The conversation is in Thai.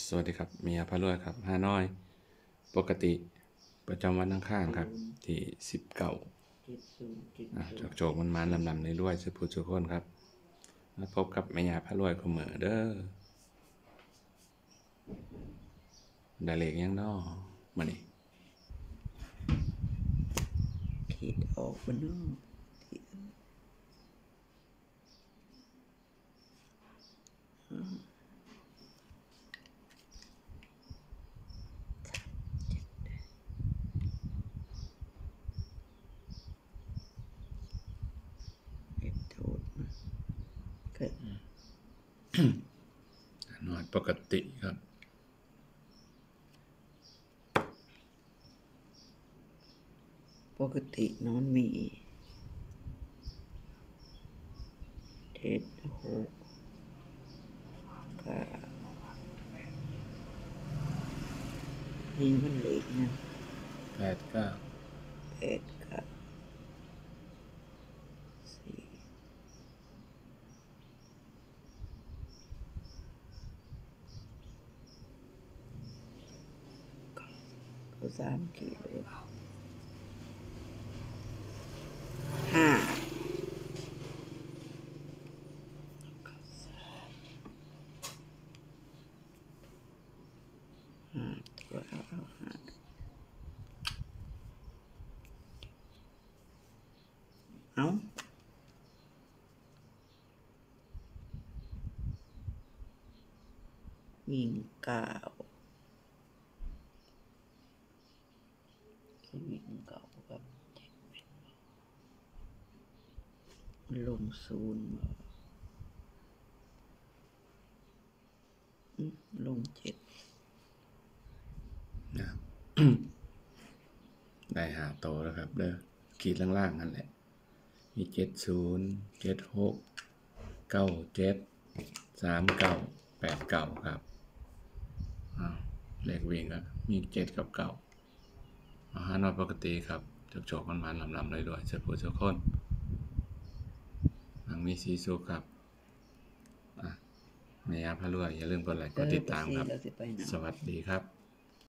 สวัสดีครับ เมียพระรวยครับฮานอย ปกติประจำวันอังคารครับ ที่สิบเก้าจกโจกมันมันลำลำในรวยสุภูสุคนครับมาพบกับแม่ยพระรวยขมือเด้อดาเลกยังนอมานี่ขีดออกบนนอกขีดเอ็ดโทษนะก็ นอนปกติครับ ปกตินอนมีเจ็ดหกเก้านี่มันเหล็กนะแปดเก้าแปดเก้าสี่ก็ สามกิโลห้าห้าตัวเอาเอาห้าเอาวิ่งก้า วิ่งเก่ากับลงศูนย์ลงเจ็ดนะครับได้หาโตแล้วครับ เด้อขีดล่างๆนั่นแหละ มีเจ็ดศูนย์เจ็ดหกเก้าเจ็ดสามเก้าแปดเก้าครับเลขวิ่งก็มีเจ็ดกับเก้า อาหารนอนปกติครับจกโจกมันมันลำลำเลยด้วยเจ้าผู้เจ้าคนมังมีสีสุขครับอะแม่ยาพระรวยอย่าลืมกดไลค์กดติดตามครับเออไปสิเราสิไปไหนสวัสดีครับ